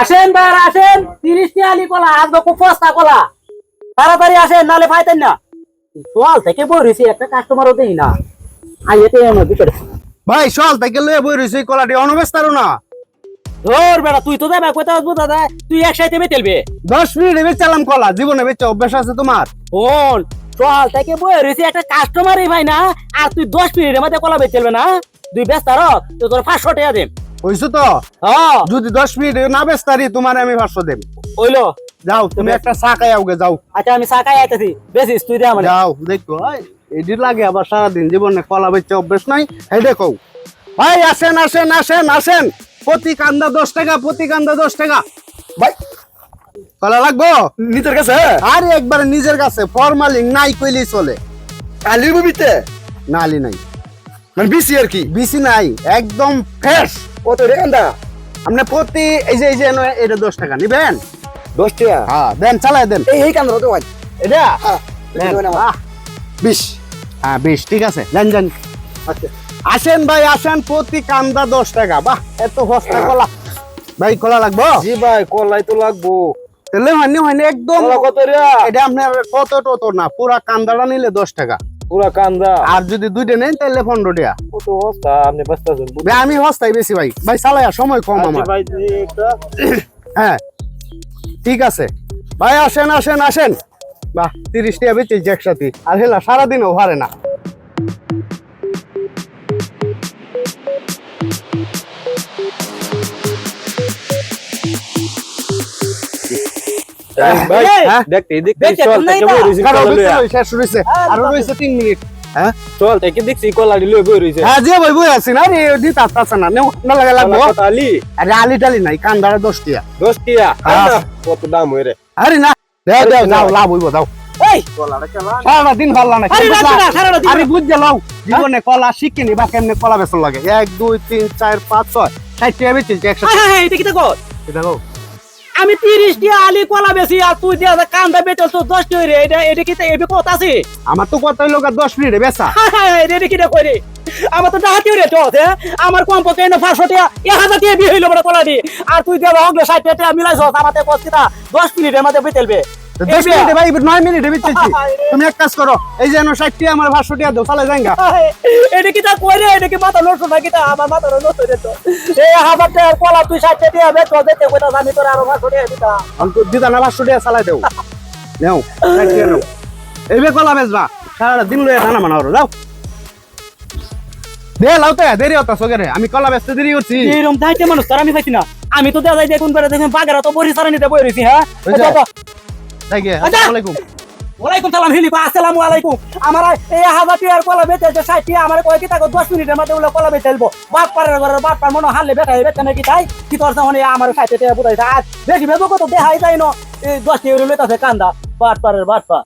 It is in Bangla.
আসেন বার আসেন। তিরিশ আলি কলা আজকে খুব সস্তা কলা। তাড়াতাড়ি আসেন নালে পাইতেন না। সোয়াল থেকে বই রয়েছে একটা কাস্টমারও দেই না। আইতে আমার ভিতরে ভাই সল থেকে লয়ে বই এই কলাটি অনবেস্তারও না। ধর বেটা তুই তো যাবে কোথাও আসব দাদা। তুই একসাথে বেতেলবে দশ মিনিট বেচালাম কলা জীবনে বেচে অভ্যাস আছে তোমার। শোন সোয়াল থেকে বই রয়েছে একটা কাস্টমারই ভাই না আর তুই দশ মিনিটের মধ্যে কলা বেচেলবে না। তুই ব্যস্ত তোর পাঁচশো টাকা দেম হইছো তো? হ্যাঁ। যদি দশ মিনিট না বেচতারি তোমার আমি পাঁচশো দেব। ওইলো যাও তুমি একটা চা খাই আউগে যাও। আচ্ছা আমি সাকাই আইতেছি। বেশিস তুই দে আমার। যাও দেখো এডিট লাগে আবার সারাদিন জীবনে কলা বেচে অভ্যাস নাই। হেডে কও ভাই আসেন আসেন আসেন আসেন। প্রতি কান্দা দশ টাকা প্রতি কান্দা দশ টাকা। ভাই কলা লাগবো? নিজের কাছে? আরে একবার নিজের কাছে। ফরমালিং নাই কইলি চলে। আলির মুভিতে? না আলি নাই। মানে বিসি আর কি? বিসি নাই একদম ফ্রেশ কত রেখানটা আপনি প্রতি এই যে এই যে এটা দশ টাকা নিবেন? দশ টাকা? হ্যাঁ দেন চালাই দেন। এই কান্দা তো ভাই এটা? হ্যাঁ বিশ। হ্যাঁ বেশ ঠিক আছে। যান যান আচ্ছা। আসেন ভাই আসেন প্রতি কান্দা দশ টাকা। বাহ এত সস্তা কলা। ভাই কলা লাগবো? জি ভাই কলাই তো লাগবো। তাহলে হয়নি হয়নি একদম। কত রে? এটা আপনার কত টত না পুরা কান্দাটা নিলে দশ টাকা। পুরা কান্দা। আর যদি দুইটা নেন তাহলে পনেরো টাকা। কত অবস্থা আপনি ব্যস্ত ভাই আমি হস্তাই বেশি ভাই। ভাই চালাই সময় কম আমার। ভাই হ্যাঁ ঠিক আছে। ভাই আসেন আসেন আসেন। বাহ তিরিশ টাকা বেচেছি একসাথে। আর হেলা সারাদিনও হারে না। চল থেকে দেখছি কলা বই রইছে হ্যাঁ যে ভাই বই আছি না? রে দিতে আসতেছে না নেও না লাগে লাগবো। আলি। আরে আলি টালি নাই কান্দারে হ্যাঁ। কত দাম হই রে আরে না যাও লাভ হইব দাও এই! কলাটা কেমন সারা দিন ভালো না আরে রাখো না, সারাটা দিন আরে বুঝ লাও জীবনে কলা শিখিনি বা কেমনে কলা বেসন লাগে? এক দুই তিন চার পাঁচ ছয় ষাট টাকা হ্যাঁ হ্যাঁ এটা কি দেখো। দেখো। আমি তিরিশ আলি কলা বেশি আর তুই দিয়ে কান্দা বেচল তো দশ টি রে এটা এটা কি এটা কত আছে? আমার তো কত লোক দশ মিনিটে বেচা। হ্যাঁ, এটা কি করে আমার তো ডাহাতি রে তো আমার কম পক্ষে এনে পাঁচশো টাকা এক হাজার টাকা বিয়ে হইল বড় কলা দি আর তুই দেওয়া অগ্রে ষাট টাকা মিলাইছ আমাদের কস্তিটা দশ মিনিটের মধ্যে বেচলবে দশ মিনিটে ভাই নয় মিনিটে বেচেছি তুমি এক কাজ করো এই যে ষাট টাকা আমার পাঁচশো টাকা দাও চালে যাঙ্গা এটা কি তা কই রে? এটা কি মাথা নষ্ট নাকি তা? আমার মাথা নষ্ট এই টাকার কলা তুই ষাট টাকা বেচ যেতে কইতা আমি তোর আরও পাঁচশো দিতা না পাঁচশো চালাই দেও নেও নেও। এইবে কলা বেচবা। সারা দিন লয়ে খানা মানা যাও। দে লাউতে দেরি হতা সগেরে আমি কলা বেচতে দেরি করছি। দাইতে মানুষ তার আমি পাইছি না। আমি তো দেখা যায় দেখুন বেড়ে দেখুন বাগেরা তো বড়ি সারা নিতে বই রয়েছি হ্যাঁ? গিয়ে আচ্ছা। আসসালামু আলাইকুম। ওয়ালাইকুম সালাম হিলি আসসালামু আলাইকুম। আমার এই হাজার টিয়ার কলা বেচে যে ষাট টিয়া আমার কয় কি তাকে দশ মিনিটের মধ্যে ওগুলো কলা বেচে দেবো বাপ পাড়ের ঘরের বাপ পার মনে হারলে বেটা বেচে নাকি তাই? কি তোর সামনে আমার ষাট টিয়া বুঝাই আর বেশি ভেবো কত দেখাই যায় না। এই দশ টিয়া লইতাছে কান্দা। বাট পাড়ের বাট পা।